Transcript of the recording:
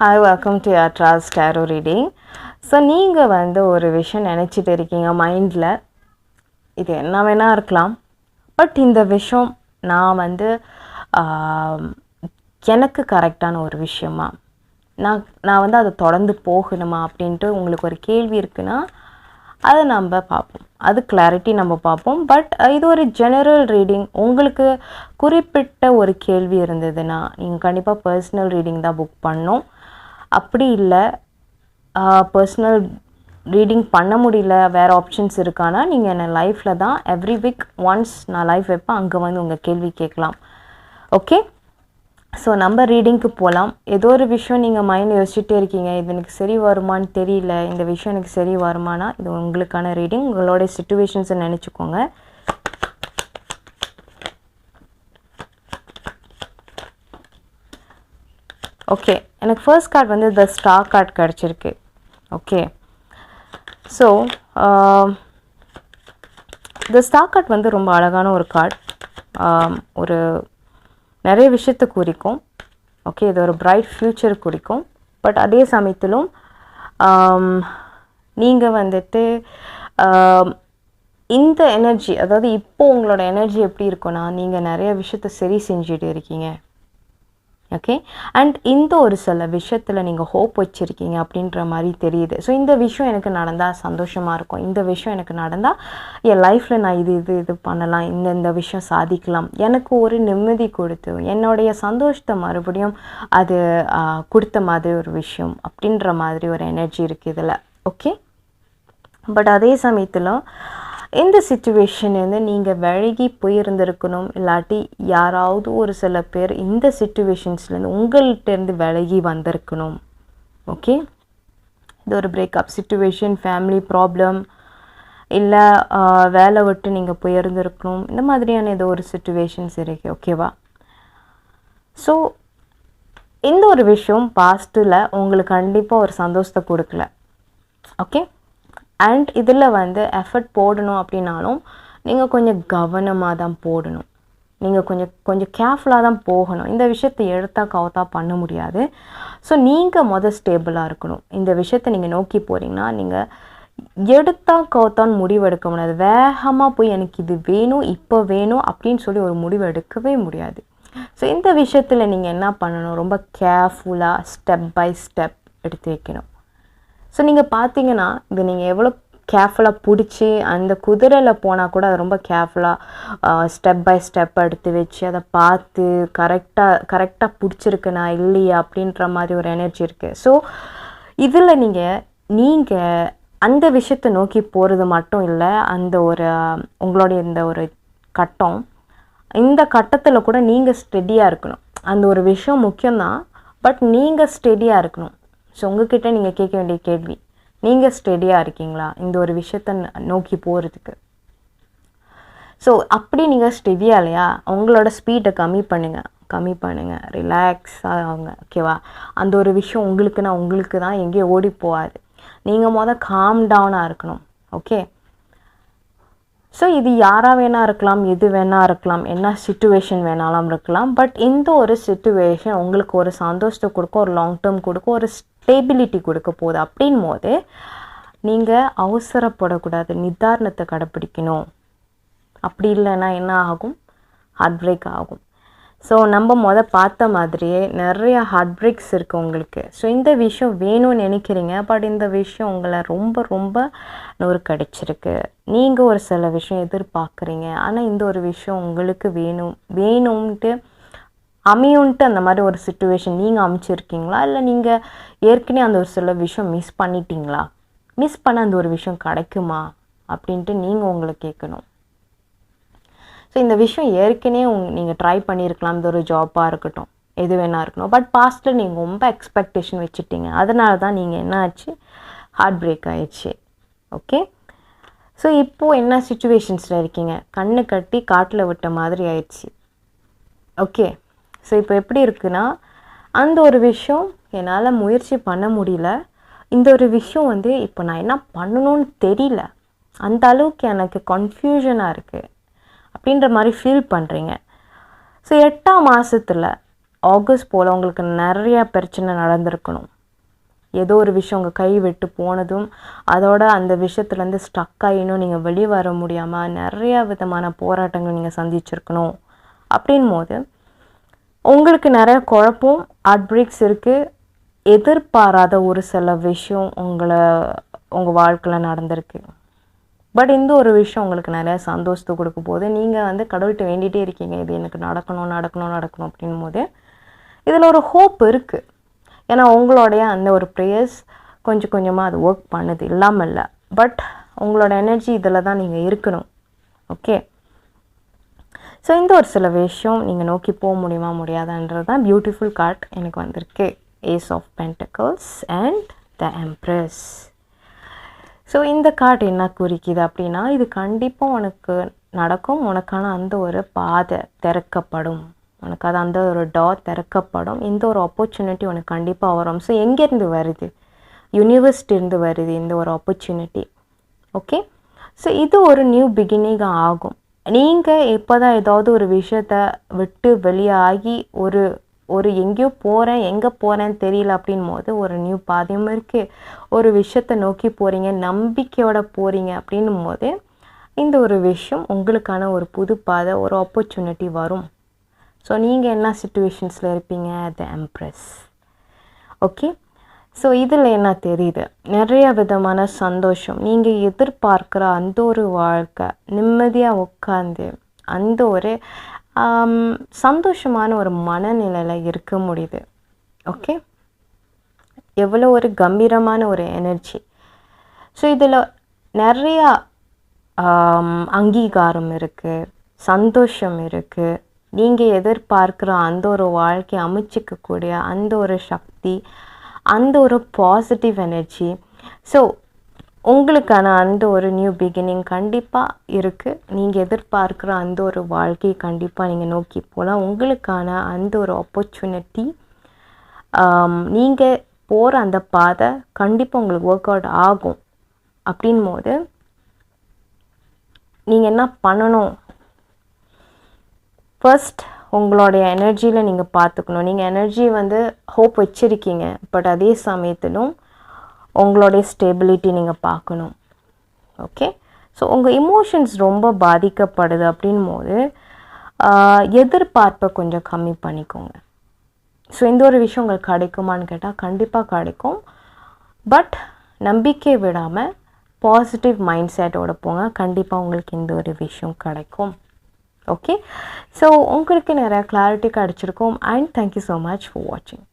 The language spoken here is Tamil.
ஹாய் வெல்கம் டு அட்ராஸ் டேரோ ரீடிங் ஸோ நீங்கள் வந்து ஒரு விஷயம் நினச்சிட்டு இருக்கீங்க மைண்டில் இது என்ன வேணால் இருக்கலாம். பட் இந்த விஷயம் நான் வந்து எனக்கு கரெக்டான ஒரு விஷயமா? நான் நான் வந்து அதை தொடர்ந்து போகணுமா அப்படின்ட்டு உங்களுக்கு ஒரு கேள்வி இருக்குன்னா அதை நம்ம பார்ப்போம். அது கிளாரிட்டி நம்ம பார்ப்போம். பட் இது ஒரு ஜெனரல் ரீடிங் உங்களுக்கு குறிப்பிட்ட ஒரு கேள்வி இருந்ததுன்னா நீங்கள் கண்டிப்பாக பர்சனல் ரீடிங் தான் புக் பண்ணோம் அப்படி இல்லை. பர்சனல் ரீடிங் பண்ண முடியல. வேறு ஆப்ஷன்ஸ் இருக்கானா நீங்கள் என்னை லைஃப்பில் தான் எவ்ரி வீக் ஒன்ஸ் நான் லைஃப் வைப்பேன். அங்கே வந்து உங்கள் கேள்வி கேட்கலாம். ஓகே ஸோ நம்ம ரீடிங்க்கு போகலாம் ஏதோ ஒரு விஷயம் நீங்கள் மைண்ட் யோசிச்சுட்டே இருக்கீங்க. இது எனக்கு சரி வருமான்னு தெரியல. இந்த விஷயம் எனக்கு சரி வருமானா இது உங்களுக்கான ரீடிங் உங்களோட சுச்சுவேஷன்ஸை நினச்சிக்கோங்க. ஓகே எனக்கு ஃபர்ஸ்ட் கார்டு வந்து த ஸ்டார் கார்டு கிடச்சிருக்கு. ஓகே ஸோ இந்த ஸ்டார் கார்ட் வந்து ரொம்ப அழகான ஒரு கார்டு um, ஒரு நிறைய விஷயத்தை குறிக்கும். ஓகே இது ஒரு பிரைட் ஃப்யூச்சர் குறிக்கும். பட் அதே சமயத்திலும் um, நீங்கள் வந்துட்டு um, இந்த எனர்ஜி அதாவது இப்போ உங்களோட எனர்ஜி எப்படி இருக்குன்னா நீங்கள் நிறைய விஷயத்த சரி செஞ்சுட்டு இருக்கீங்க. ஓகே அண்ட் இந்த ஒரு சில விஷயத்தில் நீங்கள் ஹோப் வச்சுருக்கீங்க அப்படின்ற மாதிரி தெரியுது. ஸோ இந்த விஷயம் எனக்கு நடந்தால் சந்தோஷமாக இருக்கும். இந்த விஷயம் எனக்கு நடந்தால் என் லைஃப்பில் நான் இது இது இது பண்ணலாம். இந்த இந்த விஷயம் சாதிக்கலாம். எனக்கு ஒரு நிம்மதி கொடுத்து என்னுடைய சந்தோஷத்தை மறுபடியும் அது கொடுத்த மாதிரி ஒரு விஷயம் அப்படின்ற மாதிரி ஒரு எனர்ஜி இருக்குது இதில். ஓகே பட் அதே சமயத்தில் இந்த சுச்சுவேஷன் வந்து நீங்கள் விலகி போயிருந்திருக்கணும் இல்லாட்டி யாராவது ஒரு சில பேர் இந்த சுச்சுவேஷன்ஸ்லேருந்து உங்கள்கிட்டேருந்து விலகி வந்திருக்கணும். ஓகே இது ஒரு பிரேக்கப் சுச்சுவேஷன் ஃபேமிலி ப்ராப்ளம் இல்லை வேலை விட்டு நீங்கள் போயிருந்திருக்கணும். இந்த மாதிரியான ஏதோ ஒரு சுச்சுவேஷன்ஸ் இருக்குது ஓகேவா ஸோ இந்த ஒரு விஷயம் பாஸ்ட்டில் உங்களுக்கு கண்டிப்பாக ஒரு சந்தோஷத்தை கொடுக்கல. ஓகே அண்ட் இதில் வந்து எஃபர்ட் போடணும் அப்படின்னாலும் நீங்கள் கொஞ்சம் கவனமாக தான் போடணும். நீங்கள் கொஞ்சம் கொஞ்சம் கேர்ஃபுல்லாக தான் போகணும். இந்த விஷயத்தை எடுத்தா கவுத்தா பண்ண முடியாது. ஸோ நீங்கள் மொதல் ஸ்டேபிளாக இருக்கணும். இந்த விஷயத்தை நீங்கள் நோக்கி போகிறீங்கன்னா நீங்கள் எடுத்தா கவுத்தான்னு முடிவு எடுக்க முடியாது. வேகமாக போய் எனக்கு இது வேணும் இப்போ வேணும் அப்படின்னு சொல்லி ஒரு முடிவு எடுக்கவே முடியாது. ஸோ இந்த விஷயத்தில் நீங்கள் என்ன பண்ணணும்? ரொம்ப கேர்ஃபுல்லாக ஸ்டெப் பை ஸ்டெப் எடுத்து வைக்கணும். ஸோ நீங்கள் பார்த்தீங்கன்னா இது நீங்கள் எவ்வளோ கேர்ஃபுல்லாக பிடிச்சி அந்த குதிரையில் போனால் கூட அது ரொம்ப கேர்ஃபுல்லாக ஸ்டெப் பை ஸ்டெப் எடுத்து வச்சு அதை பார்த்து கரெக்டாக கரெக்டாக பிடிச்சிருக்குனா இல்லையா அப்படின்ற மாதிரி ஒரு எனர்ஜி இருக்குது ஸோ இதில் நீங்கள் நீங்கள் அந்த விஷயத்தை நோக்கி போகிறது மட்டும் இல்லை அந்த ஒரு உங்களுடைய இந்த ஒரு கட்டம் இந்த கட்டத்தில் கூட நீங்கள் ஸ்டெடியாக இருக்கணும். அந்த ஒரு விஷயம் முக்கியம்தான் பட் நீங்கள் ஸ்டெடியாக இருக்கணும். ஸோ உங்ககிட்ட நீங்கள் கேட்க வேண்டிய கேள்வி நீங்கள் ஸ்டெடியாக இருக்கீங்களா? இந்த ஒரு விஷயத்தை ந- நோக்கி போகிறதுக்கு ஸோ அப்படி நீங்கள் ஸ்டெடியாக இல்லையா? உங்களோட ஸ்பீடை கம்மி பண்ணுங்கள் கம்மி பண்ணுங்கள் ரிலாக்ஸாக ஆகுங்க ஓகேவா அந்த ஒரு விஷயம் உங்களுக்குன்னா உங்களுக்கு தான் எங்கேயும் ஓடி போகாது. நீங்கள் மொதல் காம் டவுனாக இருக்கணும் ஓகே ஸோ இது யாராக வேணா இருக்கலாம் எது வேணா இருக்கலாம் என்ன சுச்சுவேஷன் வேணாலும் இருக்கலாம் பட் இந்த ஒரு சுச்சுவேஷன் உங்களுக்கு ஒரு சந்தோஷத்தை கொடுக்கும் ஒரு லாங் டேர்ம் கொடுக்கும் ஒரு ஸ்டேபிலிட்டி கொடுக்க போகுது. அப்படின் போது நீங்கள் அவசரப்படக்கூடாது. நிதானத்தை கடைப்பிடிக்கணும். அப்படி இல்லைன்னா என்ன ஆகும்? ஹார்ட் பிரேக் ஆகும். ஸோ நம்ம முத பார்த்த மாதிரியே நிறைய ஹார்ட் பிரேக்ஸ் இருக்குது உங்களுக்கு. ஸோ இந்த விஷயம் வேணும்னு நினைக்கிறீங்க. பட் இந்த விஷயம் உங்களை ரொம்ப ரொம்ப நூறு கிடைச்சிருக்கு நீங்கள் ஒரு சில விஷயம் எதிர்பார்க்குறீங்க. ஆனால் இந்த ஒரு விஷயம் உங்களுக்கு வேணும் வேணும்ன்ட்டு அமையும்ன்ட்டு அந்த மாதிரி ஒரு சுச்சுவேஷன் நீங்கள் அமைச்சிருக்கீங்களா? இல்லை நீங்கள் ஏற்கனவே அந்த ஒரு சில விஷயம் மிஸ் பண்ணிட்டீங்களா? மிஸ் பண்ண அந்த ஒரு விஷயம் கிடைக்குமா? அப்படின்ட்டு நீங்கள் உங்களை கேட்கணும். ஸோ இந்த விஷயம் ஏற்கனவே உங் நீங்கள் ட்ரை பண்ணியிருக்கலாம் இந்த ஒரு ஜாப்பாக இருக்கட்டும். எது வேணா இருக்கணும் பட் பாஸ்ட்டில் நீங்கள் ரொம்ப எக்ஸ்பெக்டேஷன் வச்சுட்டீங்க. அதனால தான் நீங்கள் என்ன ஆச்சு? ஹார்ட் பிரேக் ஆயிடுச்சு. ஓகே ஸோ இப்போது என்ன சுச்சுவேஷன்ஸில் இருக்கீங்க? கண்ணு கட்டி காட்டில் விட்ட மாதிரி ஆயிடுச்சு. ஓகே ஸோ இப்போ எப்படி இருக்குன்னா அந்த ஒரு விஷயம் என்னால் முயற்சி பண்ண முடியல. இந்த ஒரு விஷயம் வந்து இப்போ நான் என்ன பண்ணணும்னு தெரியல. அந்த அளவுக்கு எனக்கு கன்ஃபியூஷனாக இருக்குது அப்படின்ற மாதிரி ஃபீல் பண்ணுறீங்க ஸோ எட்டாம் மாதத்தில் ஆகஸ்ட் போல் உங்களுக்கு நிறையா பிரச்சனை நடந்திருக்கணும். ஏதோ ஒரு விஷயம் உங்கள் கை விட்டு போனதும் அதோட அந்த விஷயத்துலேருந்து ஸ்டக் ஆகினும் நீங்கள் வெளியே வர முடியாமல் நிறையா விதமான போராட்டங்கள் நீங்கள் சந்திச்சிருக்கணும். அப்படின் போது உங்களுக்கு நிறைய குழப்பம் அட் பிரேக்ஸ் இருக்குது எதிர்பாராத ஒரு சில விஷயம் உங்களை உங்கள் வாழ்க்கையில் நடந்திருக்கு. பட் இந்த ஒரு விஷயம் உங்களுக்கு நிறையா சந்தோஷத்தை கொடுக்க போது நீங்கள் வந்து கடவுள்கிட்ட வேண்டிகிட்டே இருக்கீங்க. இது எனக்கு நடக்கணும் நடக்கணும் நடக்கணும் அப்படின் போது இதில் ஒரு ஹோப் இருக்குது ஏன்னா உங்களுடைய அந்த ஒரு ப்ரேயர்ஸ் கொஞ்சம் கொஞ்சமாக அது ஒர்க் பண்ணுது. இல்லாமல் இல்லை பட் உங்களோட எனர்ஜி இதில் தான் நீங்கள் இருக்கணும். ஓகே ஸோ இந்த ஒரு சில விஷயம் நீங்கள் நோக்கி போக முடியுமா முடியாதான்றது தான் பியூட்டிஃபுல் கார்ட் எனக்கு வந்திருக்கு. Ace of pentacles and the empress so இந்த கார்டு என்ன குறிக்குது அப்படின்னா இது கண்டிப்பாக உனக்கு நடக்கும். உனக்கான அந்த ஒரு பாதை திறக்கப்படும். உனக்கு அது அந்த ஒரு டா திறக்கப்படும். இந்த ஒரு ஆப்பர்ச்சுனிட்டி உனக்கு கண்டிப்பாக வரும். ஸோ எங்கேருந்து வருது? யூனிவர்சிட்டிருந்து வருது இந்த ஒரு ஆப்பர்ச்சுனிட்டி ஓகே ஸோ இது ஒரு நியூ பிகினிங் ஆகும். நீங்கள் இப்போ தான் ஏதாவது ஒரு விஷயத்த விட்டு வெளியாகி ஒரு ஒரு எங்கேயோ போகிறேன் எங்கே போகிறேன்னு தெரியல அப்படின் போது ஒரு நியூ பாதையும் இருக்குது ஒரு விஷயத்தை நோக்கி போகிறீங்க நம்பிக்கையோட போகிறீங்க அப்படின்னும் போது இந்த ஒரு விஷயம் உங்களுக்கான ஒரு புது பாதை ஒரு ஆப்பர்ச்சுனிட்டி வரும். ஸோ நீங்கள் என்ன சுச்சுவேஷன்ஸில் இருப்பீங்க? த எம்ப்ரெஸ் ஓகே ஸோ இதில் என்ன தெரியுது? நிறைய விதமான சந்தோஷம். நீங்கள் எதிர்பார்க்குற அந்த ஒரு வாழ்க்கை நிம்மதியாக உட்காந்து அந்த ஒரு சந்தோஷமான ஒரு மனநிலையில் இருக்க முடியுது. ஓகே எவ்வளோ ஒரு கம்பீரமான ஒரு எனர்ஜி ஸோ இதில் நிறையா அங்கீகாரம் இருக்குது சந்தோஷம் இருக்குது நீங்கள் எதிர்பார்க்குற அந்த ஒரு வாழ்க்கையை அமைச்சிக்கக்கூடிய அந்த ஒரு சக்தி அந்த ஒரு பாசிட்டிவ் எனர்ஜி ஸோ உங்களுக்கான அந்த ஒரு நியூ பிகினிங் கண்டிப்பாக இருக்குது நீங்கள் எதிர்பார்க்குற அந்த ஒரு வாழ்க்கையை கண்டிப்பாக நீங்கள் நோக்கி போகலாம் உங்களுக்கான அந்த ஒரு ஆப்பர்ச்சுனிட்டி நீங்கள் போகிற அந்த பாதை கண்டிப்பாக உங்களுக்கு ஒர்க் அவுட் ஆகும். அப்படின் போது நீங்கள் என்ன பண்ணணும்? ஃபர்ஸ்ட் உங்களுடைய எனர்ஜியில் நீங்கள் பார்த்துக்கணும் நீங்கள் எனர்ஜி வந்து ஹோப் வச்சுருக்கீங்க. பட் அதே சமயத்திலும் உங்களுடைய ஸ்டெபிலிட்டி நீங்கள் பார்க்கணும் ஓகே ஸோ உங்கள் இமோஷன்ஸ் ரொம்ப பாதிக்கப்படுது அப்படின் போது எதிர்பார்ப்பை கொஞ்சம் கம்மி பண்ணிக்கோங்க. ஸோ இந்த ஒரு விஷயம் உங்களுக்கு கிடைக்குமான்னு கேட்டால் கண்டிப்பாக கிடைக்கும். பட் நம்பிக்கை விடாமல் பாசிட்டிவ் மைண்ட் செட்டோட போங்க. கண்டிப்பாக உங்களுக்கு இந்த ஒரு விஷயம் கிடைக்கும். ஓகே ஸோ உங்களுக்கு நிறையா கிளாரிட்டி கிடச்சிருக்கும். And thank you so much for வாட்சிங்